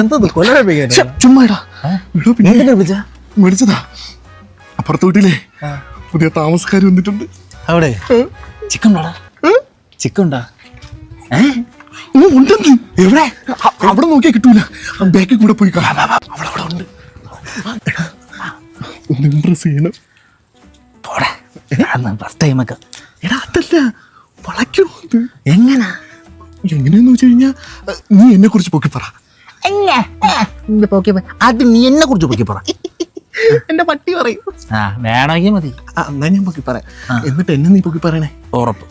എന്തത് കൊലപിക്കാൻ ശ്ശെ, ചുമ്മാടാ ഇവിടെ പിന്നെ എന്തിനാ വിളിച്ച? മേടിച്ചതാ അപ്പുറത്തെ വീട്ടിലെ പുതിയ താമസക്കാർ വന്നിട്ടുണ്ട്. അവിടെ? ചിക്കൻ ചിക്കൻ ഉണ്ടാ ഓ ഉണ്ടെന്ന്. എവിടെ? അവിടെ നോക്കിയാ കിട്ടൂല. ബാക്കിൽ കൂടെ പോയി അവിടെ അവിടെ ഉണ്ട്. ഒന്ന് ഇമ്പ്രസ് ചെയ്യണം പോടാ ഫസ്റ്റ് ടൈമൊക്കെ എടാ അതല്ല വളയ്ക്കണോ എങ്ങനാ? എങ്ങനെയാന്ന് വെച്ച് കഴിഞ്ഞാൽ നീ എന്നെ കുറിച്ച് പൊക്കി പറ. അത് നീ എന്നെ കുറിച്ച് പൊക്കി പറ. എന്റെ പട്ടി പറയും. ആ വേണമെങ്കിൽ മതി. എന്നാ ഞാൻ പൊക്കി പറയാം. എന്നിട്ട് എന്നെ നീ പൊക്കി പറയണേ? ഉറപ്പ്.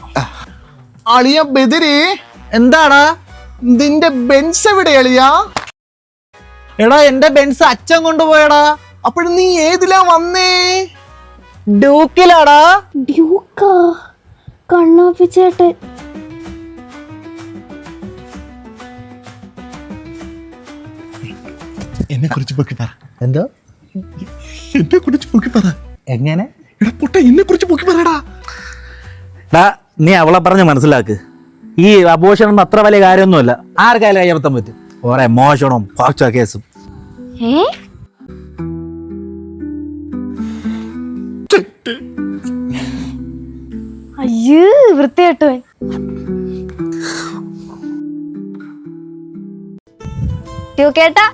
അളിയ ബെതിരി എന്താടാ? നിന്റെ ബെൻസ് എവിടെ അളിയ? എടാ എന്റെ ബെൻസ് അച്ഛൻ കൊണ്ടുപോയടാ. അപ്പോഴും നീ ഏതിലാ വന്നേ? ഡ്യൂക്കിലാടാ. ഡ്യൂക്കാ? കണ്ണാപ്പി എന്നെ കുറിച്ച് പൊക്കി പറ. എന്തോ? എന്നെ കുറിച്ച് പൊക്കി പറ. എങ്ങനെ? എടാ പൊട്ട എന്നെ കുറിച്ച് പൊക്കി പറടാ ഡാ നീ അവളെ പറഞ്ഞ് മനസ്സിലാക്ക്. ഈ അബോഷണം ഒന്നും അത്ര വലിയ കാര്യമൊന്നുമല്ല. ആർക്കായാലും കയ്യർത്താൻ പറ്റും. കുറെ മോഷണവും പാച്ച കേസും. അയ്യേ അയ്യേ പറ്റൂ കേട്ടാ